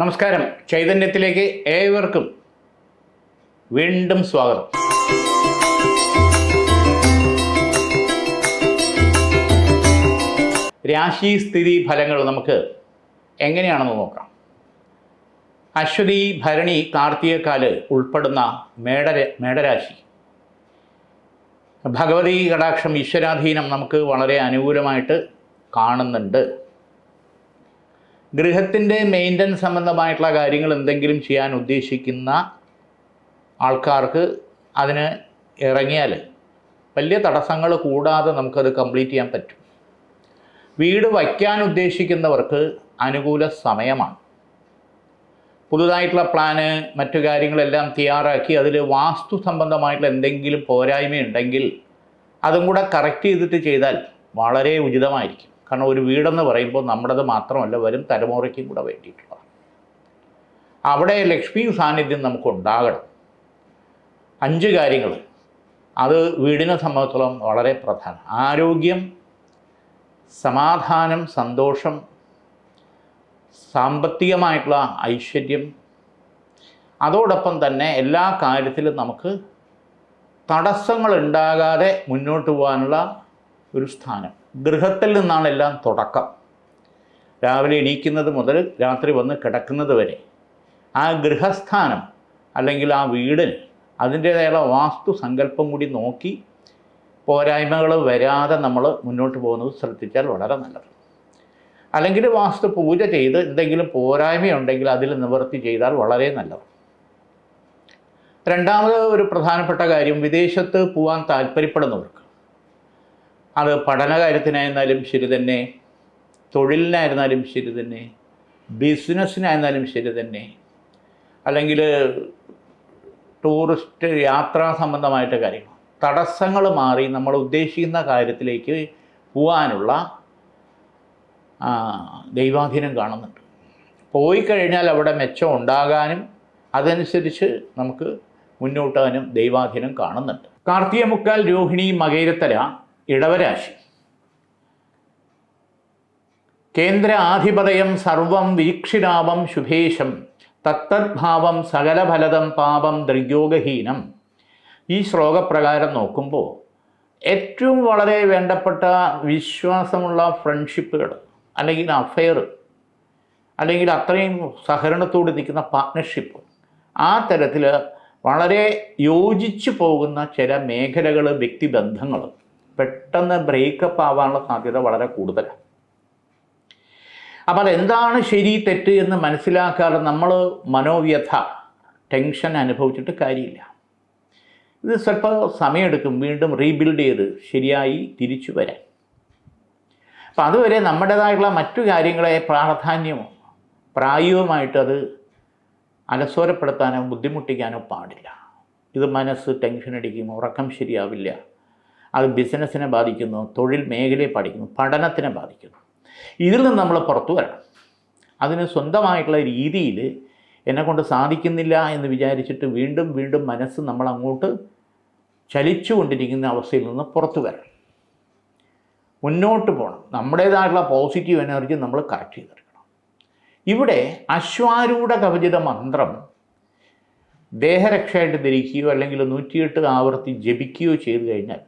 നമസ്കാരം. ചൈതന്യത്തിലേക്ക് ഏവർക്കും വീണ്ടും സ്വാഗതം. രാശി സ്ഥിതി ഫലങ്ങൾ നമുക്ക് എങ്ങനെയാണെന്ന് നോക്കാം. അശ്വതി ഭരണി കാർത്തികക്കാൽ ഉൾപ്പെടുന്ന മേടര മേടരാശി. ഭഗവതി കടാക്ഷം ഈശ്വരാധീനം നമുക്ക് വളരെ അനുകൂലമായിട്ട് കാണുന്നുണ്ട്. ഗൃഹത്തിന്റെ മെയിന്റനൻസ് സംബന്ധമായിട്ടുള്ള കാര്യങ്ങൾ എന്തെങ്കിലും ചെയ്യാൻ ഉദ്ദേശിക്കുന്ന ആൾക്കാർക്ക് അതിന് ഇറങ്ങിയാൽ വലിയ തടസ്സങ്ങൾ കൂടാതെ നമുക്കത് കംപ്ലീറ്റ് ചെയ്യാൻ പറ്റും. വീട് വയ്ക്കാൻ ഉദ്ദേശിക്കുന്നവർക്ക് അനുകൂല സമയമാണ്. പുതുതായിട്ടുള്ള പ്ലാന് മറ്റു കാര്യങ്ങളെല്ലാം തയ്യാറാക്കി അതിൽ വാസ്തു സംബന്ധമായിട്ടുള്ള എന്തെങ്കിലും പോരായ്മയുണ്ടെങ്കിൽ അതും കൂടെ കറക്റ്റ് ചെയ്തിട്ട് ചെയ്താൽ വളരെ ഉചിതമായിരിക്കും. കാരണം ഒരു വീടെന്ന് പറയുമ്പോൾ നമ്മുടേത് മാത്രമല്ല വരും തലമുറയ്ക്കും കൂടെ വേണ്ടിയിട്ടുള്ളതാണ് അവിടെ ലക്ഷ്മി സാന്നിധ്യം നമുക്ക് ഉണ്ടാകണം അഞ്ച് കാര്യങ്ങൾ. അത് വീടിനെ സംബന്ധിച്ചോളം വളരെ പ്രധാനം. ആരോഗ്യം സമാധാനം സന്തോഷം സാമ്പത്തികമായിട്ടുള്ള ഐശ്വര്യം. അതോടൊപ്പം തന്നെ എല്ലാ കാര്യത്തിലും നമുക്ക് തടസ്സങ്ങൾ ഉണ്ടാകാതെ മുന്നോട്ട് പോകാനുള്ള ഒരു സ്ഥാനം. ഗൃഹത്തിൽ നിന്നാണ് എല്ലാം തുടക്കം. രാവിലെ എണീക്കുന്നത് മുതൽ രാത്രി വന്ന് കിടക്കുന്നത് വരെ ആ ഗൃഹസ്ഥാനം അല്ലെങ്കിൽ ആ വീടിന് അതിന്റേതായുള്ള വാസ്തു സങ്കല്പം കൂടി നോക്കി പോരായ്മകൾ വരാതെ നമ്മൾ മുന്നോട്ട് പോകുന്നത് ശ്രദ്ധിച്ചാൽ വളരെ നല്ലത്. അല്ലെങ്കിൽ വാസ്തു പൂജ ചെയ്ത് എന്തെങ്കിലും പോരായ്മയുണ്ടെങ്കിൽ അതിൽ നിവർത്തി ചെയ്താൽ വളരെ നല്ലത്. രണ്ടാമത് ഒരു പ്രധാനപ്പെട്ട കാര്യം വിദേശത്ത് പോകാൻ താല്പര്യപ്പെടുന്നവർക്ക്. അത് പഠന കാര്യത്തിനായിരുന്നാലും ശരി തന്നെ തൊഴിലിനായിരുന്നാലും ശരി തന്നെ ബിസിനസ്സിനായിരുന്നാലും ശരി തന്നെ അല്ലെങ്കിൽ ടൂറിസ്റ്റ് യാത്രാ സംബന്ധമായിട്ട് കാര്യങ്ങൾ. തടസ്സങ്ങൾ മാറി നമ്മൾ ഉദ്ദേശിക്കുന്ന കാര്യത്തിലേക്ക് പോകാനുള്ള ദൈവാധീനം കാണുന്നുണ്ട്. പോയി കഴിഞ്ഞാൽ അവിടെ മെച്ചം ഉണ്ടാകാനും അതനുസരിച്ച് നമുക്ക് മുന്നോട്ടാനും ദൈവാധീനം കാണുന്നുണ്ട്. കാർത്തിക മുക്കാൽ രോഹിണി മകേരത്തല ഇടവരാശി. കേന്ദ്ര ആധിപതയം സർവം വീക്ഷിരാവം ശുഭേശം തത്തദ്ഭാവം സകലഫലതം പാപം ദൃഗ്യോഗഹീനം ഈ ശ്ലോകപ്രകാരം നോക്കുമ്പോൾ ഏറ്റവും വളരെ വേണ്ടപ്പെട്ട വിശ്വാസമുള്ള ഫ്രണ്ട്ഷിപ്പുകൾ അല്ലെങ്കിൽ അഫെയർ അല്ലെങ്കിൽ അത്രയും സഹകരണത്തോട് നിൽക്കുന്ന പാർട്ട്ണർഷിപ്പ് ആ തരത്തിൽ വളരെ യോജിച്ചു പോകുന്ന ചില മേഖലകൾ വ്യക്തിബന്ധങ്ങൾ പെട്ടെന്ന് ബ്രേക്കപ്പ് ആവാനുള്ള സാധ്യത വളരെ കൂടുതലാണ് അപ്പോൾ അതെന്താണ് ശരി തെറ്റ് എന്ന് മനസ്സിലാക്കാതെ നമ്മൾ മനോവ്യഥ ടെൻഷൻ അനുഭവിച്ചിട്ട് കാര്യമില്ല. ഇത് സ്വല്പം സമയമെടുക്കും വീണ്ടും റീബിൽഡ് ചെയ്ത് ശരിയായി തിരിച്ചു വരാൻ. അപ്പം അതുവരെ നമ്മുടേതായിട്ടുള്ള മറ്റു കാര്യങ്ങളെ പ്രാധാന്യമോ പ്രായവുമായിട്ട് അത് അലസോരപ്പെടുത്താനോ ബുദ്ധിമുട്ടിക്കാനോ പാടില്ല. ഇത് മനസ്സ് ടെൻഷൻ അടിക്കും ഉറക്കം ശരിയാവില്ല. അത് ബിസിനസ്സിനെ ബാധിക്കുന്നു തൊഴിൽ മേഖലയെ ബാധിക്കുന്നു പഠനത്തിനെ ബാധിക്കുന്നു. ഇതിൽ നിന്ന് നമ്മൾ പുറത്തു വരണം. അതിന് സ്വന്തമായിട്ടുള്ള രീതിയിൽ എന്നെക്കൊണ്ട് സാധിക്കുന്നില്ല എന്ന് വിചാരിച്ചിട്ട് വീണ്ടും വീണ്ടും മനസ്സ് നമ്മൾ അങ്ങോട്ട് ചലിച്ചുകൊണ്ടിരിക്കുന്ന അവസ്ഥയിൽ നിന്ന് പുറത്തു വരണം. മുന്നോട്ട് പോകണം. നമ്മുടേതായിട്ടുള്ള പോസിറ്റീവ് എനർജി നമ്മൾ കറക്റ്റ് ചെയ്തെടുക്കണം. ഇവിടെ അശ്വാരൂഢ കവചിത മന്ത്രം ദേഹരക്ഷയായിട്ട് ധരിക്കുകയോ അല്ലെങ്കിൽ നൂറ്റിയെട്ട് ആവർത്തി ജപിക്കുകയോ ചെയ്തു കഴിഞ്ഞാൽ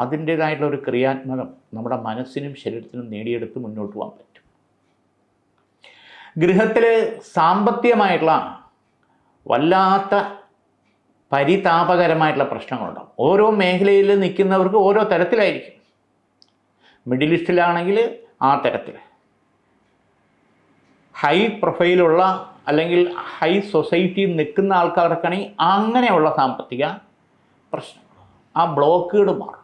അതിന്റേതായിട്ടുള്ള ഒരു ക്രിയാത്മകം നമ്മുടെ മനസ്സിനും ശരീരത്തിനും നേടിയെടുത്ത് മുന്നോട്ട് പോകാൻ പറ്റും. ഗൃഹത്തിൽ സാമ്പത്തികമായിട്ടുള്ള വല്ലാത്ത പരിതാപകരമായിട്ടുള്ള പ്രശ്നങ്ങളുണ്ടാവും. ഓരോ മേഖലയിൽ നിൽക്കുന്നവർക്ക് ഓരോ തരത്തിലായിരിക്കും. മിഡിൽ ഈസ്റ്റിലാണെങ്കിൽ ആ തരത്തിൽ. ഹൈ പ്രൊഫൈലുള്ള അല്ലെങ്കിൽ ഹൈ സൊസൈറ്റിയിൽ നിൽക്കുന്ന ആൾക്കാർക്കാണെങ്കിൽ അങ്ങനെയുള്ള സാമ്പത്തിക പ്രശ്നങ്ങൾ. ആ ബ്ലോക്കുകൾ മാറണം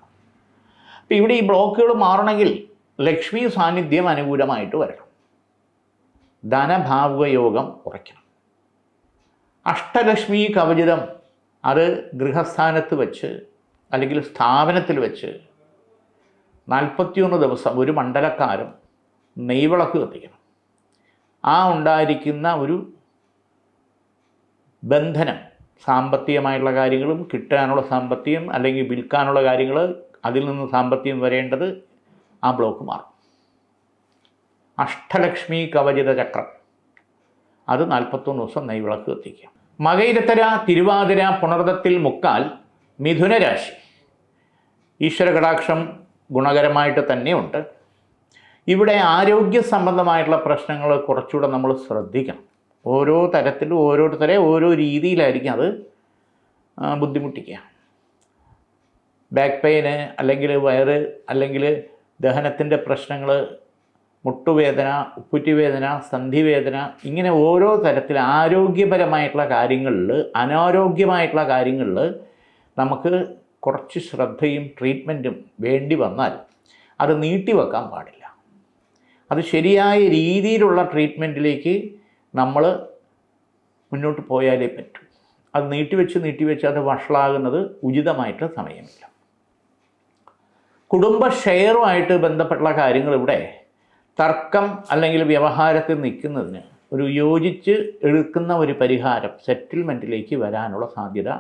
അപ്പം ഇവിടെ ഈ ബ്ലോക്കുകൾ മാറണമെങ്കിൽ ലക്ഷ്മി സാന്നിധ്യം അനുകൂലമായിട്ട് വരണം. ധനഭാവയോഗം കുറയ്ക്കണം. അഷ്ടലക്ഷ്മി കവചിതം അത് ഗൃഹസ്ഥാനത്ത് വെച്ച് അല്ലെങ്കിൽ സ്ഥാപനത്തിൽ വെച്ച് നാൽപ്പത്തിയൊന്ന് ദിവസം ഒരു മണ്ഡലക്കാരും നെയ്വിളക്ക് കത്തിക്കണം. ആ ഉണ്ടായിരിക്കുന്ന ഒരു ബന്ധനം സാമ്പത്തികമായിട്ടുള്ള കാര്യങ്ങളും കിട്ടാനുള്ള സാമ്പത്തികം അല്ലെങ്കിൽ വിൽക്കാനുള്ള കാര്യങ്ങൾ അതിൽ നിന്ന് സാമ്പത്തികം വരേണ്ടത് ആ ബ്ലോക്ക് മാറും. അഷ്ടലക്ഷ്മി കവചിത ചക്രം. അത് നാൽപ്പത്തൊന്ന് ദിവസം നെയ്വിളക്ക് കത്തിക്കുക. മകയിരത്തര തിരുവാതിര പുണർദത്തിൽ മുക്കാൽ മിഥുനരാശി. ഈശ്വര കടാക്ഷം ഗുണകരമായിട്ട് തന്നെയുണ്ട്. ഇവിടെ ആരോഗ്യ സംബന്ധമായിട്ടുള്ള പ്രശ്നങ്ങൾ കുറച്ചുകൂടെ നമ്മൾ ശ്രദ്ധിക്കണം. ഓരോ തരത്തിലും ഓരോരുത്തരെ ഓരോ രീതിയിലായിരിക്കും അത് ബുദ്ധിമുട്ടിക്കുക. ബാക്ക് പെയിന് അല്ലെങ്കിൽ വയറ് അല്ലെങ്കിൽ ദഹനത്തിന്റെ പ്രശ്നങ്ങൾ മുട്ടുവേദന ഉപ്പുറ്റിവേദന സന്ധിവേദന ഇങ്ങനെ ഓരോ തരത്തിൽ ആരോഗ്യപരമായിട്ടുള്ള കാര്യങ്ങളിൽ അനാരോഗ്യമായിട്ടുള്ള കാര്യങ്ങളിൽ നമുക്ക് കുറച്ച് ശ്രദ്ധയും ട്രീറ്റ്മെന്റും വേണ്ടി വന്നാൽ അത് നീട്ടിവെക്കാൻ പാടില്ല. അത് ശരിയായ രീതിയിലുള്ള ട്രീറ്റ്മെന്റിലേക്ക് നമ്മൾ മുന്നോട്ട് പോയാലേ പറ്റൂ. അത് നീട്ടിവെച്ച് നീട്ടിവെച്ച് അത് വഷളാകുന്നത് ഉചിതമായിട്ടുള്ള സമയമില്ല. കുടുംബ ഷെയറുമായിട്ട് ബന്ധപ്പെട്ടുള്ള കാര്യങ്ങൾ ഇവിടെ തർക്കം അല്ലെങ്കിൽ വ്യവഹാരത്തിൽ നിൽക്കുന്നതിന് ഒരു യോജിച്ച് എടുക്കുന്ന ഒരു പരിഹാരം സെറ്റിൽമെന്റിലേക്ക് വരാനുള്ള സാധ്യത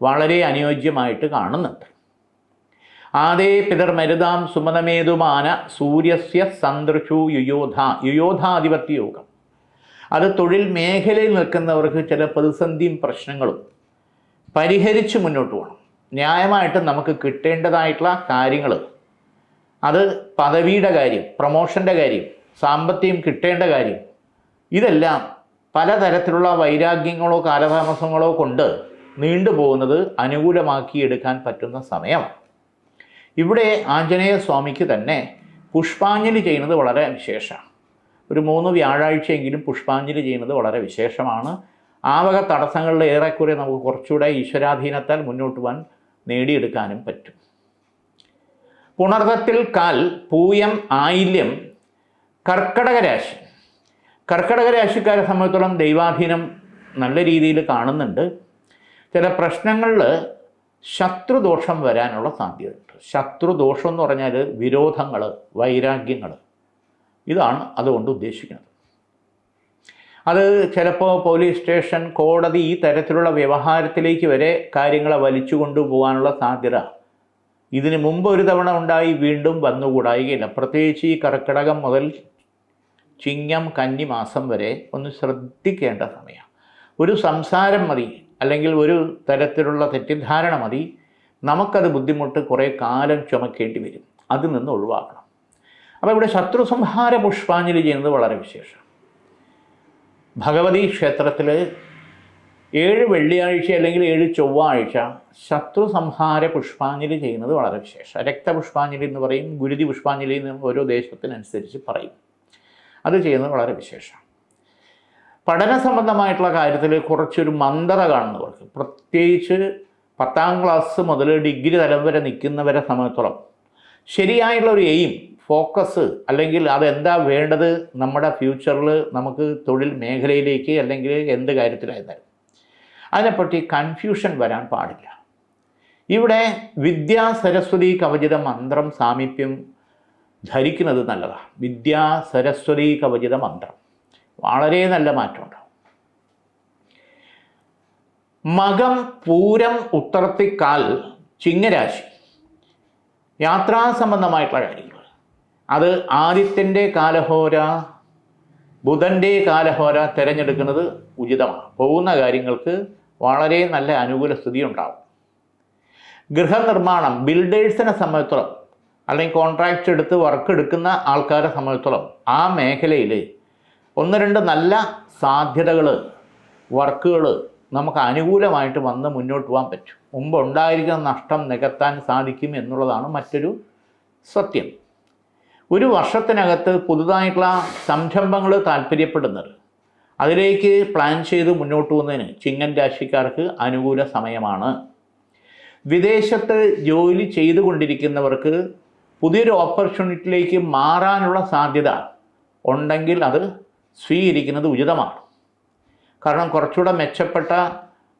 വളരെ അനുയോജ്യമായിട്ട് കാണുന്നുണ്ട്. ആദേ പിതർ മരുതാം സുമനമേതുമാന സൂര്യസ്യ സന്ദൃശു യുയോധ യുയോധാധിപത്യ യോഗം അത് തൊഴിൽ മേഖലയിൽ നിൽക്കുന്നവർക്ക് ചില പ്രതിസന്ധിയും പ്രശ്നങ്ങളും പരിഹരിച്ച് മുന്നോട്ട് പോകണം. ന്യായമായിട്ട് നമുക്ക് കിട്ടേണ്ടതായിട്ടുള്ള കാര്യങ്ങൾ. അത് പദവിയുടെ കാര്യം പ്രൊമോഷന്റെ കാര്യം സാമ്പത്തികം കിട്ടേണ്ട കാര്യം ഇതെല്ലാം പലതരത്തിലുള്ള വൈരാഗ്യങ്ങളോ കാലതാമസങ്ങളോ കൊണ്ട് നീണ്ടുപോകുന്നത് അനുകൂലമാക്കി എടുക്കാൻ പറ്റുന്ന സമയം ഇവിടെ ആഞ്ജനേയ സ്വാമിക്ക് തന്നെ പുഷ്പാഞ്ജലി ചെയ്യുന്നത് വളരെ വിശേഷമാണ്. ഒരു മൂന്ന് വ്യാഴാഴ്ചയെങ്കിലും പുഷ്പാഞ്ജലി ചെയ്യുന്നത് വളരെ വിശേഷമാണ്. ആവക വക തടസ്സങ്ങളിൽ ഏറെക്കുറെ നമുക്ക് കുറച്ചുകൂടെ ഈശ്വരാധീനത്താൽ മുന്നോട്ട് പോകാൻ നേടിയെടുക്കാനും പറ്റും. പുണർവത്തിൽ കാൽ പൂയം ആയില്യം കർക്കടക രാശി. കർക്കടക രാശിക്കാരെ സംബന്ധിച്ചോളം ദൈവാധീനം നല്ല രീതിയിൽ കാണുന്നുണ്ട്. ചില പ്രശ്നങ്ങളിൽ ശത്രുദോഷം വരാനുള്ള സാധ്യതയുണ്ട്. ശത്രുദോഷം എന്ന് പറഞ്ഞാൽ വിരോധങ്ങൾ വൈരാഗ്യങ്ങൾ. ഇതാണ് അതുകൊണ്ട് ഉദ്ദേശിക്കുന്നത്. അത് ചിലപ്പോൾ പോലീസ് സ്റ്റേഷൻ കോടതി ഈ തരത്തിലുള്ള വ്യവഹാരത്തിലേക്ക് വരെ കാര്യങ്ങളെ വലിച്ചു കൊണ്ടുപോകാനുള്ള സാധ്യത. ഇതിന് മുമ്പ് ഒരു തവണ ഉണ്ടായി വീണ്ടും വന്നുകൂടായികയില്ല പ്രത്യേകിച്ച് ഈ കർക്കിടകം മുതൽ ചിങ്ങം കന്നി മാസം വരെ ഒന്ന് ശ്രദ്ധിക്കേണ്ട സമയമാണ് ഒരു സംസാരം മതി അല്ലെങ്കിൽ ഒരു തരത്തിലുള്ള തെറ്റിദ്ധാരണ മതി. നമുക്കത് ബുദ്ധിമുട്ട് കുറേ കാലം ചുമക്കേണ്ടി വരും. അതിൽ നിന്ന് ഒഴിവാക്കണം. അപ്പോൾ ഇവിടെ ശത്രു സംഹാര പുഷ്പാഞ്ജലി ചെയ്യുന്നത് വളരെ വിശേഷം. ഭഗവതി ക്ഷേത്രത്തിൽ ഏഴ് വെള്ളിയാഴ്ച അല്ലെങ്കിൽ ഏഴ് ചൊവ്വാഴ്ച ശത്രു സംഹാര പുഷ്പാഞ്ജലി ചെയ്യുന്നത് വളരെ വിശേഷം. രക്തപുഷ്പാഞ്ജലി എന്ന് പറയും ഗുരുതി പുഷ്പാഞ്ജലി എന്ന് ഓരോ ദേശത്തിനനുസരിച്ച് പറയും. അത് ചെയ്യുന്നത് വളരെ വിശേഷം. പഠന സംബന്ധമായിട്ടുള്ള കാര്യത്തിൽ കുറച്ചൊരു മന്ദത കാണുന്നവർക്ക് പ്രത്യേകിച്ച് പത്താം ക്ലാസ് മുതൽ ഡിഗ്രി തലം വരെ നിൽക്കുന്നവരെ സംബന്ധിച്ചോളം ശരിയായുള്ള ഒരു എയിം ഫോക്കസ് അല്ലെങ്കിൽ അതെന്താ വേണ്ടത് നമ്മുടെ ഫ്യൂച്ചറിൽ നമുക്ക് തൊഴിൽ മേഖലയിലേക്ക് അല്ലെങ്കിൽ എന്ത് കാര്യത്തിലായിരുന്നാലും. അതിനെപ്പറ്റി കൺഫ്യൂഷൻ വരാൻ പാടില്ല. ഇവിടെ വിദ്യാ സരസ്വതി കവചിത മന്ത്രം സാമീപ്യം ധരിക്കുന്നത് നല്ലതാണ് വിദ്യാ സരസ്വതി കവചിത മന്ത്രം. വളരെ നല്ല മാറ്റമുണ്ട്. മകം പൂരം ഉത്തർത്തിക്കാൽ ചിങ്ങരാശി. യാത്രാ സംബന്ധമായിട്ടുള്ള കാര്യങ്ങൾ. അത് ആദിത്യന്റെ കാലഹോര ബുധന്റെ കാലഹോര തിരഞ്ഞെടുക്കുന്നത് ഉചിതമാണ്. പോകുന്ന കാര്യങ്ങൾക്ക് വളരെ നല്ല അനുകൂല സ്ഥിതി ഉണ്ടാവും. ഗൃഹനിർമ്മാണം ബിൽഡേഴ്സിനെ സംബന്ധിച്ചോളം അല്ലെങ്കിൽ കോൺട്രാക്റ്റ് എടുത്ത് വർക്ക് എടുക്കുന്ന ആൾക്കാരെ സംബന്ധിച്ചോളം ആ മേഖലയിൽ ഒന്ന് രണ്ട് നല്ല സാധ്യതകൾ വർക്കുകൾ നമുക്ക് അനുകൂലമായിട്ട് വന്ന് മുന്നോട്ട് പോകാൻ പറ്റും. മുമ്പ് ഉണ്ടായിരിക്കുന്ന നഷ്ടം നികത്താൻ സാധിക്കും എന്നുള്ളതാണ് മറ്റൊരു സത്യം. ഒരു വർഷത്തിനകത്ത് പുതുതായിട്ടുള്ള സംരംഭങ്ങൾ താല്പര്യപ്പെടുന്നത്. അതിലേക്ക് പ്ലാൻ ചെയ്ത് മുന്നോട്ട് പോകുന്നതിന് ചിങ്ങൻ രാശിക്കാർക്ക് അനുകൂല സമയമാണ്. വിദേശത്ത് ജോലി ചെയ്തുകൊണ്ടിരിക്കുന്നവർക്ക് പുതിയൊരു ഓപ്പർച്യൂണിറ്റിയിലേക്ക് മാറാനുള്ള സാധ്യത ഉണ്ടെങ്കിൽ അത് സ്വീകരിക്കുന്നത് ഉചിതമാണ്. കാരണം കുറച്ചുകൂടെ മെച്ചപ്പെട്ട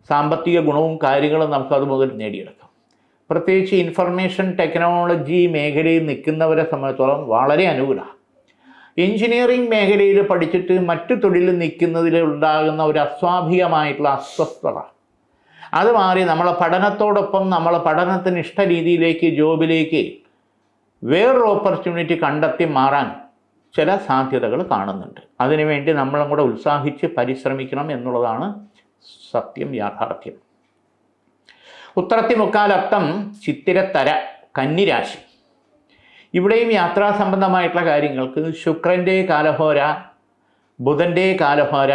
സാമ്പത്തിക ഗുണവും കാര്യങ്ങളും നമുക്കത് മുതൽ നേടിയെടുക്കാം. പ്രത്യേകിച്ച് ഇൻഫർമേഷൻ ടെക്നോളജി മേഖലയിൽ നിൽക്കുന്നവരെ സംബന്ധിച്ചോളം വളരെ അനുകൂലമാണ്. എഞ്ചിനീയറിംഗ് മേഖലയിൽ പഠിച്ചിട്ട് മറ്റു തൊഴിലിൽ നിൽക്കുന്നതിൽ ഉണ്ടാകുന്ന ഒരു അസ്വാഭാവികമായിട്ടുള്ള അസ്വസ്ഥത. അത് മാറി നമ്മളെ പഠനത്തോടൊപ്പം നമ്മളെ പഠനത്തിന് ഇഷ്ട രീതിയിലേക്ക് ജോബിലേക്ക് വേറൊരു ഓപ്പർച്യൂണിറ്റി കണ്ടെത്തി മാറാൻ ചില സാധ്യതകൾ കാണുന്നുണ്ട്. അതിനുവേണ്ടി നമ്മളും കൂടെ ഉത്സാഹിച്ച് പരിശ്രമിക്കണം എന്നുള്ളതാണ് സത്യം യാഥാർത്ഥ്യം. ഉത്തരത്തി മുക്കാലത്തം ചിത്തിരത്തര കന്നിരാശി. ഇവിടെയും യാത്രാ സംബന്ധമായിട്ടുള്ള കാര്യങ്ങൾക്ക് ശുക്രന്റെ കാലഹോര ബുധന്റെ കാലഹോര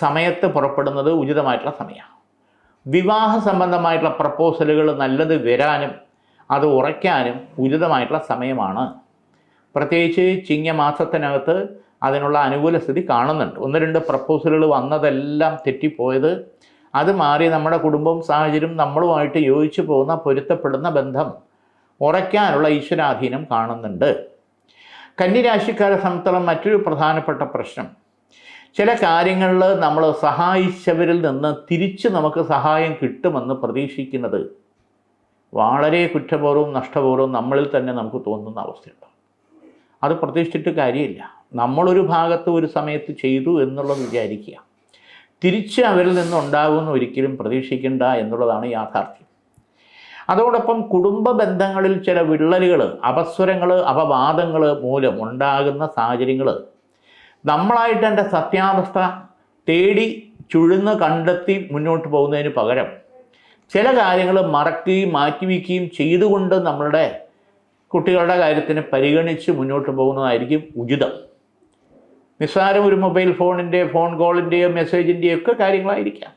സമയത്ത് പുറപ്പെടുന്നത് ഉചിതമായിട്ടുള്ള സമയമാണ്. വിവാഹ സംബന്ധമായിട്ടുള്ള പ്രപ്പോസലുകൾ നല്ലത് വരാനും അത് ഉറയ്ക്കാനും ഉചിതമായിട്ടുള്ള സമയമാണ്. പ്രത്യേകിച്ച് ചിങ്ങമാസത്തിനകത്ത് അതിനുള്ള അനുകൂല സ്ഥിതി കാണുന്നുണ്ട്. ഒന്ന് രണ്ട് പ്രപ്പോസലുകൾ വന്നതെല്ലാം തെറ്റിപ്പോയത് അത് മാറി നമ്മുടെ കുടുംബവും സാഹചര്യം നമ്മളുമായിട്ട് യോജിച്ചു പോകുന്ന പൊരുത്തപ്പെടുന്ന ബന്ധം ഉറയ്ക്കാനുള്ള ഈശ്വരാധീനം കാണുന്നുണ്ട്. കന്നിരാശിക്കാരെ സംബന്ധിച്ചോളം മറ്റൊരു പ്രധാനപ്പെട്ട പ്രശ്നം. ചില കാര്യങ്ങളിൽ നമ്മൾ സഹായിച്ചവരിൽ നിന്ന് തിരിച്ച് നമുക്ക് സഹായം കിട്ടുമെന്ന് പ്രതീക്ഷിക്കുന്നത് വളരെ കുറ്റപൂർവം നഷ്ടപൂർവം നമ്മളിൽ തന്നെ നമുക്ക് തോന്നുന്ന അവസ്ഥയുണ്ട്. അത് പ്രതീക്ഷിച്ചിട്ട് കാര്യമില്ല. നമ്മളൊരു ഭാഗത്ത് ഒരു സമയത്ത് ചെയ്തു എന്നുള്ളത് വിചാരിക്കുക. തിരിച്ച് അവരിൽ നിന്നുണ്ടാകുമെന്ന് ഒരിക്കലും പ്രതീക്ഷിക്കേണ്ട എന്നുള്ളതാണ് യാഥാർത്ഥ്യം. അതോടൊപ്പം കുടുംബ ബന്ധങ്ങളിൽ ചില വിള്ളലുകൾ അപസ്വരങ്ങൾ അപവാദങ്ങൾ മൂലം ഉണ്ടാകുന്ന സാഹചര്യങ്ങൾ നമ്മളായിട്ട് എന്റെ സത്യാവസ്ഥ തേടി ചുഴുന്ന് കണ്ടെത്തി മുന്നോട്ട് പോകുന്നതിന് പകരം ചില കാര്യങ്ങൾ മറക്കുകയും മാറ്റിവെക്കുകയും ചെയ്തുകൊണ്ട് നമ്മളുടെ കുട്ടികളുടെ കാര്യത്തിന് പരിഗണിച്ച് മുന്നോട്ട് പോകുന്നതായിരിക്കും ഉചിതം. നിസ്സാരം ഒരു മൊബൈൽ ഫോണിന്റെ ഫോൺ കോളിന്റെയോ മെസ്സേജിന്റെയോ ഒക്കെ കാര്യങ്ങളായിരിക്കാം.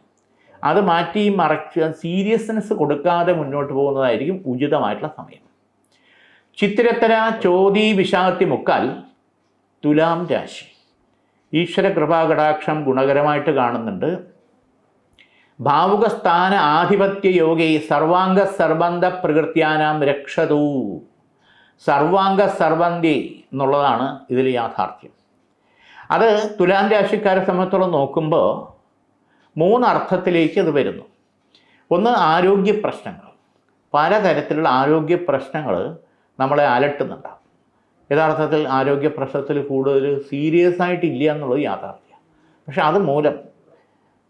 അത് മാറ്റി മറച്ച് സീരിയസ്നെസ് കൊടുക്കാതെ മുന്നോട്ട് പോകുന്നതായിരിക്കും ഉചിതമായിട്ടുള്ള സമയം. ചിത്തിരത്തര ചോതി വിശാഖത്തി മുക്കാൽ തുലാം രാശി. ഈശ്വര കൃപാകടാക്ഷം ഗുണകരമായിട്ട് കാണുന്നുണ്ട്. ഭാവുകസ്ഥാന ആധിപത്യ യോഗി സർവാംഗ സർബന്ധ പ്രകൃത്യാനാം രക്ഷതൂ. സർവാംഗ സർബന്ധി എന്നുള്ളതാണ് ഇതിൽ യാഥാർത്ഥ്യം. അത് തുലാം രാശിക്കാരെ സംബന്ധിച്ചോളം നോക്കുമ്പോൾ മൂന്നർത്ഥത്തിലേക്ക് അത് വരുന്നു. ഒന്ന് ആരോഗ്യ പ്രശ്നങ്ങൾ. പലതരത്തിലുള്ള ആരോഗ്യ പ്രശ്നങ്ങൾ നമ്മളെ അലട്ടുന്നുണ്ടാവും. യഥാർത്ഥത്തിൽ ആരോഗ്യ പ്രശ്നത്തിൽ കൂടുതൽ സീരിയസ് ആയിട്ടില്ല എന്നുള്ളത് യാഥാർത്ഥ്യം. പക്ഷെ അത് മൂലം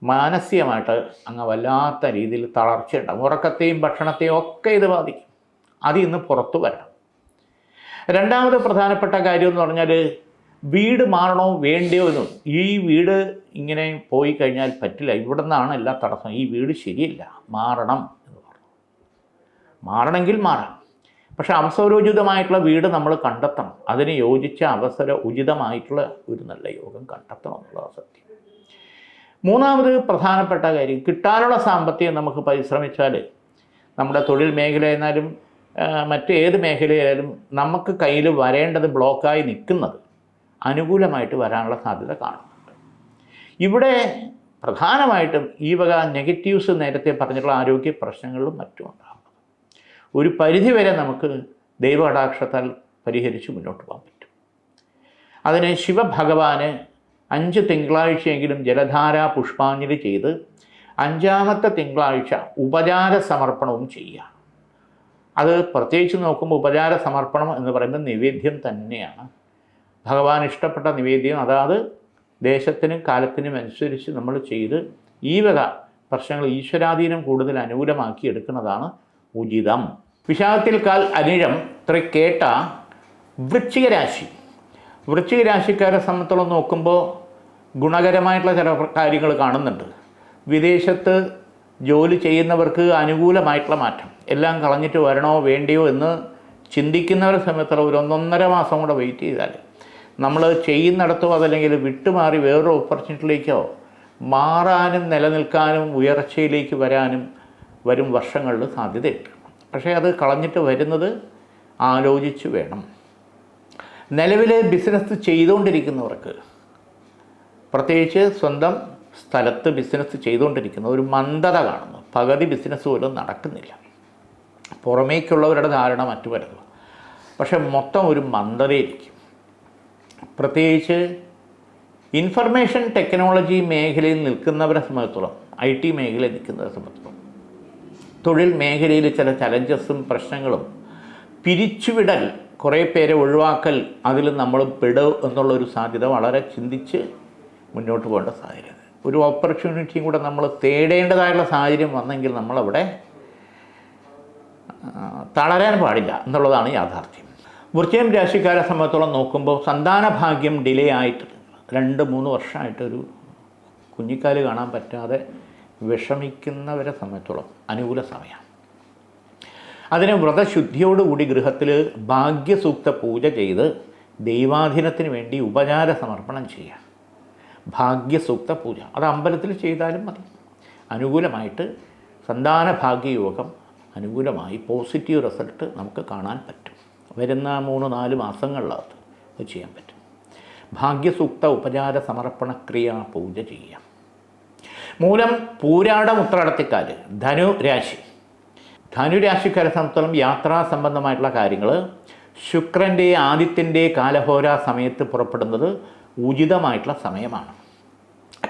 മാനസികമായിട്ട് അങ്ങ് വല്ലാത്ത രീതിയിൽ തളർച്ചയുണ്ടാകും ഉറക്കത്തെയും ഭക്ഷണത്തെയും ഒക്കെ ഇത് ബാധിക്കും. അത് ഇന്ന് പുറത്തു വരണം. രണ്ടാമത് പ്രധാനപ്പെട്ട കാര്യം എന്ന് പറഞ്ഞാൽ വീട് മാറണോ വേണ്ടയോ എന്ന്. ഈ വീട് ഇങ്ങനെ പോയി കഴിഞ്ഞാൽ പറ്റില്ല. ഇവിടെ നിന്നാണ് എല്ലാ തടസ്സം ഈ വീട് ശരിയല്ല. മാറണം എന്ന് പറഞ്ഞു. മാറണമെങ്കിൽ മാറാം. പക്ഷേ അവസരോചിതമായിട്ടുള്ള വീട് നമ്മൾ കണ്ടെത്തണം. അതിന് യോജിച്ച അവസര ഉചിതമായിട്ടുള്ള ഒരു നല്ല യോഗം കണ്ടെത്തണം എന്നുള്ളതാണ് സത്യം. മൂന്നാമത് പ്രധാനപ്പെട്ട കാര്യം കിട്ടാനുള്ള സാമ്പത്തികം നമുക്ക് പരിശ്രമിച്ചാൽ നമ്മുടെ തൊഴിൽ മേഖലയായിരുന്നാലും മറ്റേത് മേഖലയായാലും നമുക്ക് കയ്യിൽ വരേണ്ടത് ബ്ലോക്കായി നിൽക്കുന്നത് അനുകൂലമായിട്ട് വരാനുള്ള സാധ്യത കാണുന്നുണ്ട്. ഇവിടെ പ്രധാനമായിട്ടും ഈ വക നെഗറ്റീവ്സ് നേരത്തെ പറഞ്ഞിട്ടുള്ള ആരോഗ്യ പ്രശ്നങ്ങളും മറ്റും ഉണ്ടാകുന്നത് ഒരു പരിധിവരെ നമുക്ക് ദൈവകടാക്ഷത്താൽ പരിഹരിച്ച് മുന്നോട്ട് പോകാൻ പറ്റും. അതിന് ശിവഭഗവാന് അഞ്ച് തിങ്കളാഴ്ചയെങ്കിലും ജലധാരാ പുഷ്പാഞ്ജലി ചെയ്ത് അഞ്ചാമത്തെ തിങ്കളാഴ്ച ഉപചാര സമർപ്പണവും ചെയ്യുക. അത് പ്രത്യേകിച്ച് നോക്കുമ്പോൾ ഉപചാര സമർപ്പണം എന്ന് പറയുന്നത് നിവേദ്യം തന്നെയാണ്. ഭഗവാൻ ഇഷ്ടപ്പെട്ട നിവേദ്യം അതാത് ദേശത്തിനും കാലത്തിനും അനുസരിച്ച് നമ്മൾ ചെയ്ത് ഈ വക പ്രശ്നങ്ങൾ ഈശ്വരാധീനം കൂടുതൽ അനുകൂലമാക്കി എടുക്കുന്നതാണ് ഉചിതം. വിശാഖത്തിൽ കാൽ അനിഴം തൃക്കേട്ട കേട്ട വൃശ്ചികരാശി. വൃശ്ചികരാശിക്കാരെ സംബന്ധിച്ചോളം നോക്കുമ്പോൾ ഗുണകരമായിട്ടുള്ള ചില കാര്യങ്ങൾ കാണുന്നുണ്ട്. വിദേശത്ത് ജോലി ചെയ്യുന്നവർക്ക് അനുകൂലമായിട്ടുള്ള മാറ്റം. എല്ലാം കളഞ്ഞിട്ട് വരണോ വേണ്ടിയോ എന്ന് ചിന്തിക്കുന്നവരെ സംബന്ധിച്ചുള്ള ഒരു ഒന്നൊന്നര മാസം കൂടെ വെയിറ്റ് ചെയ്താൽ നമ്മൾ ചെയ്യുന്നിടത്തോ അതല്ലെങ്കിൽ വിട്ടുമാറി വേറൊരു ഓപ്പർച്യൂണിറ്റിയിലേക്കോ മാറാനും നിലനിൽക്കാനും ഉയർച്ചയിലേക്ക് വരാനും വരും വർഷങ്ങളിൽ സാധ്യതയുണ്ട്. പക്ഷേ അത് കളഞ്ഞിട്ട് വരുന്നത് ആലോചിച്ച് വേണം. നിലവിലെ ബിസിനസ് ചെയ്തുകൊണ്ടിരിക്കുന്നവർക്ക് പ്രത്യേകിച്ച് സ്വന്തം സ്ഥലത്ത് ബിസിനസ് ചെയ്തുകൊണ്ടിരിക്കുന്ന ഒരു മന്ദത കാണുന്നു. പകുതി ബിസിനസ് പോലും നടക്കുന്നില്ല. പുറമേക്കുള്ളവരുടെ ധാരണ മറ്റു വരുന്നു പക്ഷെ മൊത്തം ഒരു മന്ദതയിരിക്കും പ്രത്യേകിച്ച് ഇൻഫർമേഷൻ ടെക്നോളജി മേഖലയിൽ നിൽക്കുന്നവരെ സംബന്ധിച്ചോളം ഐ ടി മേഖലയിൽ നിൽക്കുന്നവരെ സംബന്ധിച്ചോളം തൊഴിൽ മേഖലയിൽ ചില ചലഞ്ചസും പ്രശ്നങ്ങളും പിരിച്ചുവിടൽ കുറേ പേരെ ഒഴിവാക്കൽ അതിൽ നമ്മൾ പെടും എന്നുള്ളൊരു സാധ്യത വളരെ ചിന്തിച്ച് മുന്നോട്ട് പോകേണ്ട സാഹചര്യം. ഒരു ഓപ്പർച്യൂണിറ്റിയും കൂടെ നമ്മൾ തേടേണ്ടതായുള്ള സാഹചര്യം വന്നെങ്കിൽ നമ്മളവിടെ തളരാൻ പാടില്ല എന്നുള്ളതാണ് യാഥാർത്ഥ്യം. വൃശ്ചികം രാശിക്കാരെ സംബന്ധിച്ചോളം നോക്കുമ്പോൾ സന്താന ഭാഗ്യം ഡിലേ ആയിട്ടുണ്ട് രണ്ട് മൂന്ന് വർഷമായിട്ടൊരു കുഞ്ഞിക്കാൽ കാണാൻ പറ്റാതെ വിഷമിക്കുന്നവരെ സംബന്ധിച്ചോളം അനുകൂല സമയമാണ് അതിന് വ്രതശുദ്ധിയോടുകൂടി ഗൃഹത്തിൽ ഭാഗ്യസൂക്ത പൂജ ചെയ്ത് ദൈവാധീനത്തിന് വേണ്ടി ഉപചാര സമർപ്പണം ചെയ്യുക. ഭാഗ്യസൂക്ത പൂജ. അത് അമ്പലത്തിൽ ചെയ്താലും മതി. അനുകൂലമായിട്ട് സന്താന ഭാഗ്യയോഗം അനുകൂലമായി പോസിറ്റീവ് റിസൾട്ട് നമുക്ക് കാണാൻ പറ്റും. വരുന്ന മൂന്ന് നാല് മാസങ്ങളിലകത്ത് അത് ചെയ്യാൻ പറ്റും. ഭാഗ്യസൂക്ത ഉപചാര സമർപ്പണക്രിയ പൂജ ചെയ്യാം. മൂലം പൂരാടം ഉത്രാടത്തിക്കാർ ധനു രാശി. ധനുരാശിക്കാരെ സംബന്ധിച്ചോളം യാത്രാ സംബന്ധമായിട്ടുള്ള കാര്യങ്ങൾ ശുക്രന്റെ ആദിത്യന്റെ കാലഹോര സമയത്ത് പുറപ്പെടുന്നത് ഉചിതമായിട്ടുള്ള സമയമാണ്.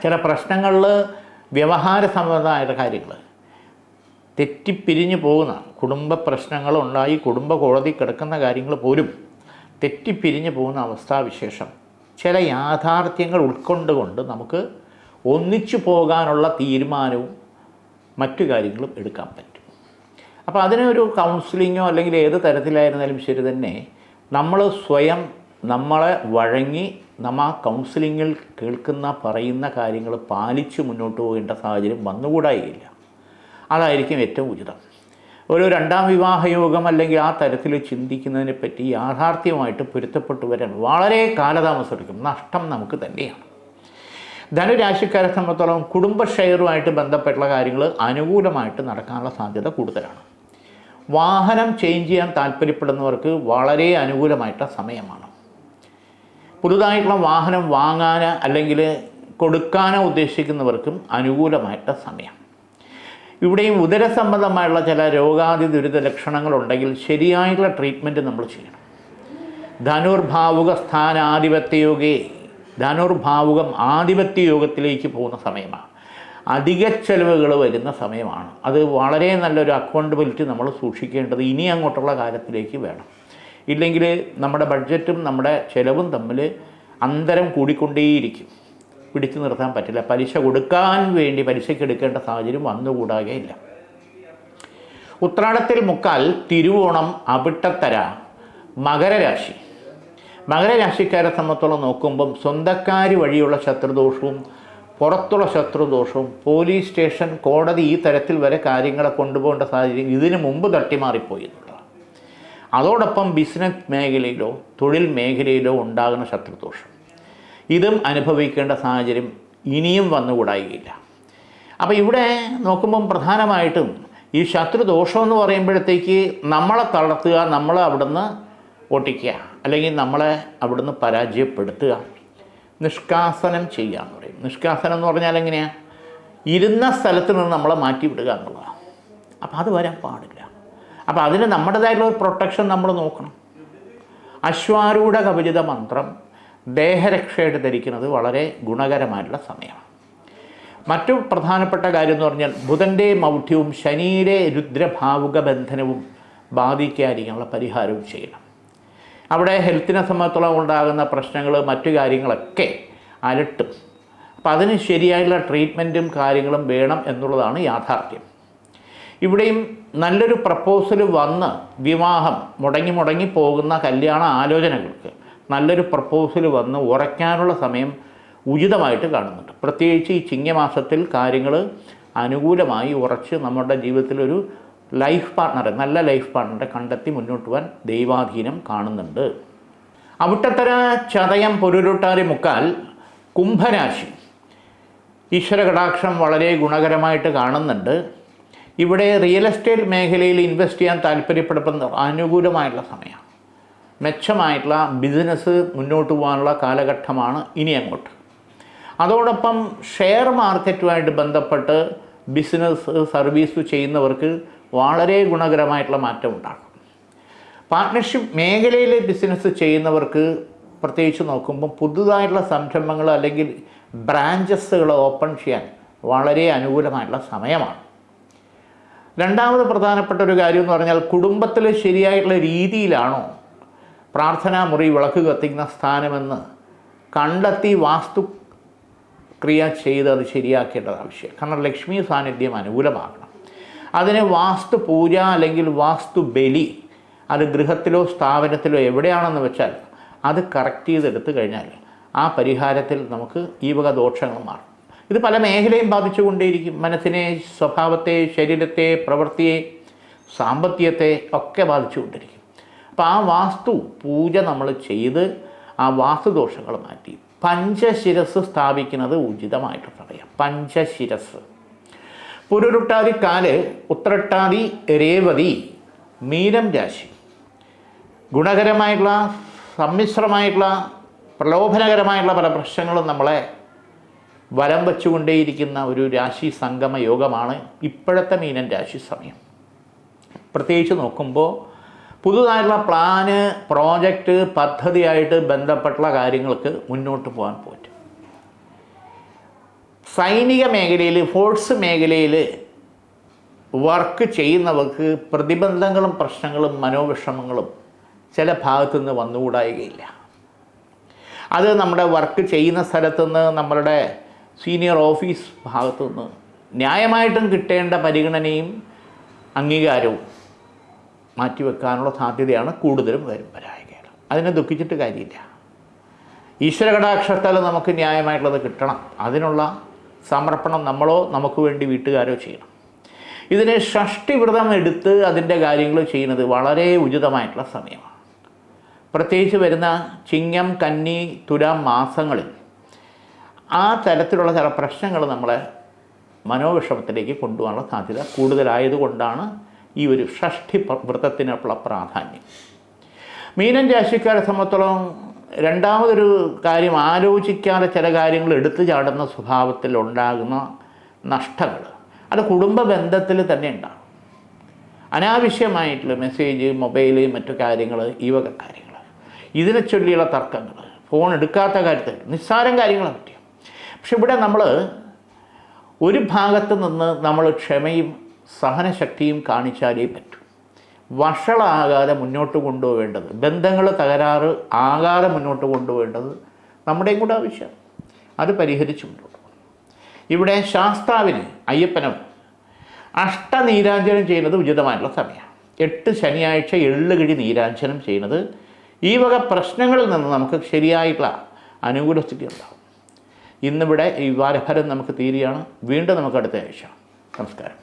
ചില പ്രശ്നങ്ങളിൽ വ്യവഹാര സംബന്ധമായിട്ടുള്ള കാര്യങ്ങൾ തെറ്റിപ്പിരിഞ്ഞു പോകുന്ന കുടുംബ പ്രശ്നങ്ങളുണ്ടായി കുടുംബ കോടതി കിടക്കുന്ന കാര്യങ്ങൾ പോലും തെറ്റിപ്പിരിഞ്ഞു പോകുന്ന അവസ്ഥാവിശേഷം ചില യാഥാർത്ഥ്യങ്ങൾ ഉൾക്കൊണ്ടുകൊണ്ട് നമുക്ക് ഒന്നിച്ചു പോകാനുള്ള തീരുമാനവും മറ്റു കാര്യങ്ങളും എടുക്കാൻ പറ്റും. അപ്പോൾ അതിനൊരു കൗൺസിലിങ്ങോ അല്ലെങ്കിൽ ഏത് തരത്തിലായിരുന്നാലും ശരി തന്നെ നമ്മൾ സ്വയം നമ്മളെ വഴങ്ങി നമ്മ ആ കൗൺസിലിങ്ങിൽ കേൾക്കുന്ന പറയുന്ന കാര്യങ്ങൾ പാലിച്ച് മുന്നോട്ട് പോകേണ്ട സാഹചര്യം വന്നുകൂടായില്ല അതായിരിക്കും ഏറ്റവും ഉചിതം. ഒരു രണ്ടാം വിവാഹയോഗം അല്ലെങ്കിൽ ആ തരത്തിൽ ചിന്തിക്കുന്നതിനെ പറ്റി യാഥാർത്ഥ്യമായിട്ട് പൊരുത്തപ്പെട്ടു വരാൻ വളരെ കാലതാമസം എടുക്കും നഷ്ടം നമുക്ക് തന്നെയാണ്. ധനുരാശിക്കാരെ സംബന്ധിച്ചോളം കുടുംബ ഷെയറുമായിട്ട് ബന്ധപ്പെട്ടുള്ള കാര്യങ്ങൾ അനുകൂലമായിട്ട് നടക്കാനുള്ള സാധ്യത കൂടുതലാണ്. വാഹനം ചേഞ്ച് ചെയ്യാൻ താല്പര്യപ്പെടുന്നവർക്ക് വളരെ അനുകൂലമായിട്ടുള്ള സമയമാണ്. പുതുതായിട്ടുള്ള വാഹനം വാങ്ങാൻ അല്ലെങ്കിൽ കൊടുക്കാനോ ഉദ്ദേശിക്കുന്നവർക്കും അനുകൂലമായിട്ടുള്ള സമയം. ഇവിടെയും ഉദരസംബന്ധമായുള്ള ചില രോഗാതി ദുരിത ലക്ഷണങ്ങളുണ്ടെങ്കിൽ ശരിയായിട്ടുള്ള ട്രീറ്റ്മെന്റ് നമ്മൾ ചെയ്യണം. ധനുർഭാവുക സ്ഥാനാധിപത്യയോഗേ ധനുർഭാവുകം ആധിപത്യ യോഗത്തിലേക്ക് പോകുന്ന സമയമാണ്. അധിക ചെലവുകൾ വരുന്ന സമയമാണ്. അത് വളരെ നല്ലൊരു അക്കൗണ്ടബിലിറ്റി നമ്മൾ സൂക്ഷിക്കേണ്ടത് ഇനി അങ്ങോട്ടുള്ള കാര്യത്തിലേക്ക് വേണം. ഇല്ലെങ്കിൽ നമ്മുടെ ബഡ്ജറ്റും നമ്മുടെ ചെലവും തമ്മിൽ അന്തരം കൂടിക്കൊണ്ടേയിരിക്കും. പിടിച്ചു നിർത്താൻ പറ്റില്ല. പലിശ കൊടുക്കാൻ വേണ്ടി പലിശയ്ക്ക് എടുക്കേണ്ട സാഹചര്യം വന്നുകൂടാകയില്ല. ഉത്രാടത്തിൽ മുക്കാൽ തിരുവോണം അവിട്ടത്തര മകരരാശി. മകരരാശിക്കാരെ സംബന്ധിച്ചോളം നോക്കുമ്പം സ്വന്തക്കാർ വഴിയുള്ള ശത്രുദോഷവും പുറത്തുള്ള ശത്രുദോഷവും പോലീസ് സ്റ്റേഷൻ കോടതി ഈ തരത്തിൽ വരെ കാര്യങ്ങളെ കൊണ്ടുപോകേണ്ട സാഹചര്യം ഇതിനു മുമ്പ് തട്ടിമാറിപ്പോയി എന്നുള്ളതാണ്. അതോടൊപ്പം ബിസിനസ് മേഖലയിലോ തൊഴിൽ മേഖലയിലോ ഉണ്ടാകുന്ന ശത്രുദോഷം. ഇതും അനുഭവിക്കേണ്ട സാഹചര്യം ഇനിയും വന്നുകൂടായില്ല. അപ്പോൾ ഇവിടെ നോക്കുമ്പം പ്രധാനമായിട്ടും ഈ ശത്രു എന്ന് പറയുമ്പോഴത്തേക്ക് നമ്മളെ തളർത്തുക നമ്മളെ അവിടുന്ന് ഒട്ടിക്കുക അല്ലെങ്കിൽ നമ്മളെ അവിടുന്ന് പരാജയപ്പെടുത്തുക നിഷ്കാസനം ചെയ്യുക എന്ന് പറയും. നിഷ്കാസനം എന്ന് പറഞ്ഞാൽ എങ്ങനെയാണ് ഇരുന്ന സ്ഥലത്ത് നിന്ന് നമ്മളെ മാറ്റി വിടുക എന്നുള്ളതാണ് അപ്പോൾ അത് വരാൻ പാടില്ല. അപ്പോൾ അതിന് നമ്മുടേതായിട്ടുള്ള ഒരു പ്രൊട്ടക്ഷൻ നമ്മൾ നോക്കണം. അശ്വാരൂഢ കവചിത മന്ത്രം ദേഹരക്ഷയായിട്ട് ധരിക്കുന്നത് വളരെ ഗുണകരമായിട്ടുള്ള സമയമാണ്. മറ്റു പ്രധാനപ്പെട്ട കാര്യം എന്ന് പറഞ്ഞാൽ ബുധന്റെ മൗഢ്യവും ശനിയുടെ രുദ്രഭാവുക ബന്ധനവും ബാധിക്കാതിരിക്കാനുള്ള പരിഹാരവും ചെയ്യണം. അവിടെ ഹെൽത്തിനെ സംബന്ധിച്ചോളം ഉണ്ടാകുന്ന പ്രശ്നങ്ങൾ മറ്റു കാര്യങ്ങളൊക്കെ അലട്ടും. അപ്പം അതിന് ശരിയായിട്ടുള്ള ട്രീറ്റ്മെന്റും കാര്യങ്ങളും വേണം എന്നുള്ളതാണ് യാഥാർത്ഥ്യം. ഇവിടെയും നല്ലൊരു പ്രപ്പോസൽ വന്ന് വിവാഹം മുടങ്ങി മുടങ്ങി പോകുന്ന കല്യാണ ആലോചനകൾക്ക് നല്ലൊരു പ്രപ്പോസൽ വന്ന് ഉറയ്ക്കാനുള്ള സമയം ഉചിതമായിട്ട് കാണുന്നുണ്ട്. പ്രത്യേകിച്ച് ഈ ചിങ്ങമാസത്തിൽ കാര്യങ്ങൾ അനുകൂലമായി ഉറച്ച് നമ്മുടെ ജീവിതത്തിലൊരു ലൈഫ് പാർട്ണറെ നല്ല ലൈഫ് പാർട്ണറെ കണ്ടെത്തി മുന്നോട്ട് പോകാൻ ദൈവാധീനം കാണുന്നുണ്ട്. അവിട്ടത്തര ചതയം പൊരുരുട്ടാരി മുക്കാൽ കുംഭരാശി. ഈശ്വര കടാക്ഷം വളരെ ഗുണകരമായിട്ട് കാണുന്നുണ്ട്. ഇവിടെ റിയൽ എസ്റ്റേറ്റ് മേഖലയിൽ ഇൻവെസ്റ്റ് ചെയ്യാൻ താല്പര്യപ്പെടുന്ന അനുകൂലമായിട്ടുള്ള സമയമാണ്. മെച്ചമായിട്ടുള്ള ബിസിനസ് മുന്നോട്ട് പോകാനുള്ള കാലഘട്ടമാണ് ഇനി അങ്ങോട്ട്. അതോടൊപ്പം ഷെയർ മാർക്കറ്റുമായിട്ട് ബന്ധപ്പെട്ട് ബിസിനസ് സർവീസ് ചെയ്യുന്നവർക്ക് വളരെ ഗുണകരമായിട്ടുള്ള മാറ്റം ഉണ്ടാകും പാർട്ട്ണർഷിപ്പ് മേഖലയിൽ ബിസിനസ് ചെയ്യുന്നവർക്ക് പ്രത്യേകിച്ച് നോക്കുമ്പോൾ പുതുതായിട്ടുള്ള സംരംഭങ്ങൾ അല്ലെങ്കിൽ ബ്രാഞ്ചസുകൾ ഓപ്പൺ ചെയ്യാൻ വളരെ അനുകൂലമായിട്ടുള്ള സമയമാണ്. രണ്ടാമത് പ്രധാനപ്പെട്ട ഒരു കാര്യം എന്ന് പറഞ്ഞാൽ കുടുംബത്തിൽ ശരിയായിട്ടുള്ള രീതിയിലാണോ പ്രാർത്ഥനാ മുറി വിളക്ക് കത്തിക്കുന്ന സ്ഥാനമെന്ന് കണ്ടെത്തി വാസ്തു ക്രിയ ചെയ്ത് അത് ശരിയാക്കേണ്ടത് ആവശ്യം കാരണം ലക്ഷ്മി സാന്നിധ്യം അനുകൂലമാകണം. അതിന് വാസ്തു പൂജ അല്ലെങ്കിൽ വാസ്തു ബലി അത് ഗൃഹത്തിലോ സ്ഥാപനത്തിലോ എവിടെയാണെന്ന് വെച്ചാൽ അത് കറക്റ്റ് ചെയ്തെടുത്തു കഴിഞ്ഞാൽ ആ പരിഹാരത്തിൽ നമുക്ക് ഈ വക ദോഷങ്ങൾ മാറും. ഇത് പല മേഖലയും ബാധിച്ചുകൊണ്ടേയിരിക്കും. മനസ്സിനെ സ്വഭാവത്തെ ശരീരത്തെ പ്രവൃത്തിയെ സാമ്പത്തികത്തെ ഒക്കെ ബാധിച്ചുകൊണ്ടിരിക്കും. അപ്പോൾ ആ വാസ്തു പൂജ നമ്മൾ ചെയ്ത് ആ വാസ്തുദോഷങ്ങൾ മാറ്റി. പഞ്ചശിരസ് സ്ഥാപിക്കുന്നത് ഉചിതമായിട്ട് പറയാം. പഞ്ചശിരസ് പുരുരുട്ടാതി കാൽ ഉത്രട്ടാതി രേവതി മീനം രാശി. ഗുണകരമായിട്ടുള്ള സമ്മിശ്രമായിട്ടുള്ള പ്രലോഭനകരമായിട്ടുള്ള പല പ്രശ്നങ്ങളും നമ്മളെ വലം വെച്ചുകൊണ്ടേയിരിക്കുന്ന ഒരു രാശി സംഗമ യോഗമാണ് ഇപ്പോഴത്തെ മീനൻ രാശി സമയം. പ്രത്യേകിച്ച് നോക്കുമ്പോൾ പുതുതായിട്ടുള്ള പ്ലാന് പ്രോജക്റ്റ് പദ്ധതിയായിട്ട് ബന്ധപ്പെട്ടുള്ള കാര്യങ്ങൾക്ക് മുന്നോട്ട് പോകാൻ പറ്റും സൈനിക മേഖലയിൽ ഫോഴ്സ് മേഖലയിൽ വർക്ക് ചെയ്യുന്നവർക്ക് പ്രതിബന്ധങ്ങളും പ്രശ്നങ്ങളും മനോവിഷമങ്ങളും ചില ഭാഗത്തു നിന്ന് വന്നുകൂടായികയില്ല. അത് നമ്മുടെ വർക്ക് ചെയ്യുന്ന സ്ഥലത്തുനിന്ന് നമ്മളുടെ സീനിയർ ഓഫീസ് ഭാഗത്തു നിന്ന് ന്യായമായിട്ടും കിട്ടേണ്ട പരിഗണനയും അംഗീകാരവും മാറ്റിവെക്കാനുള്ള സാധ്യതയാണ് കൂടുതലും വരും പരായകേരം അതിനെ ദുഃഖിച്ചിട്ട് കാര്യമില്ല. ഈശ്വര കടാക്ഷത്താൽ നമുക്ക് ന്യായമായിട്ടുള്ളത് കിട്ടണം. അതിനുള്ള സമർപ്പണം നമ്മളോ നമുക്ക് വേണ്ടി വീട്ടുകാരോ ചെയ്യണം. ഇതിന് ഷഷ്ടി വ്രതം എടുത്ത് അതിന്റെ കാര്യങ്ങൾ ചെയ്യുന്നത് വളരെ ഉചിതമായിട്ടുള്ള സമയമാണ്. പ്രത്യേകിച്ച് വരുന്ന ചിങ്ങം കന്നി തുലാം മാസങ്ങളിൽ ആ തരത്തിലുള്ള ചില പ്രശ്നങ്ങൾ നമ്മളെ മനോവിഷമത്തിലേക്ക് കൊണ്ടുപോകാനുള്ള സാധ്യത കൂടുതലായതുകൊണ്ടാണ് ഈ ഒരു ഷഷ്ടി വ്രതത്തിനുള്ള പ്രാധാന്യം. മീനൻ രാശിക്കാരെ സംബന്ധിച്ചോളം രണ്ടാമതൊരു കാര്യം ആലോചിക്കാതെ ചില കാര്യങ്ങൾ എടുത്തു ചാടുന്ന സ്വഭാവത്തിൽ ഉണ്ടാകുന്ന നഷ്ടങ്ങൾ. അത് കുടുംബ ബന്ധത്തിൽ തന്നെ ഉണ്ടാകും. അനാവശ്യമായിട്ടുള്ള മെസ്സേജ് മൊബൈൽ മറ്റു കാര്യങ്ങൾ ഈ വക കാര്യങ്ങൾ. ഇതിനെ ചൊല്ലിയുള്ള തർക്കങ്ങൾ. ഫോൺ എടുക്കാത്ത കാര്യത്തിൽ നിസ്സാരം കാര്യങ്ങളെ പറ്റിയും പക്ഷെ ഇവിടെ നമ്മൾ ഒരു ഭാഗത്ത് നിന്ന് നമ്മൾ ക്ഷമയും സഹനശക്തിയും കാണിച്ചാലേ പറ്റൂ. വഷളാകാതെ മുന്നോട്ട് കൊണ്ടുപോവേണ്ടത് ബന്ധങ്ങൾ തകരാറ് ആകാതെ മുന്നോട്ട് കൊണ്ടുപോവേണ്ടത് നമ്മുടെയും കൂടെ ആവശ്യമാണ്. അത് പരിഹരിച്ചു കൊണ്ടുപോകും ഇവിടെ ശാസ്താവിന് അയ്യപ്പനും അഷ്ടനീരാഞ്ജനം ചെയ്യുന്നത് ഉചിതമായിട്ടുള്ള സമയമാണ്. എട്ട് ശനിയാഴ്ച എള്ളുകിഴി നീരാഞ്ജനം ചെയ്യുന്നത് ഈ വക പ്രശ്നങ്ങളിൽ നിന്ന് നമുക്ക് ശരിയായിട്ടുള്ള അനുകൂല സ്ഥിതി ഉണ്ടാകും ഇന്നിവിടെ ഈ വാരഫലം നമുക്ക് തീരുകയാണ്. വീണ്ടും നമുക്ക് അടുത്ത ആഴ്ച നമസ്കാരം.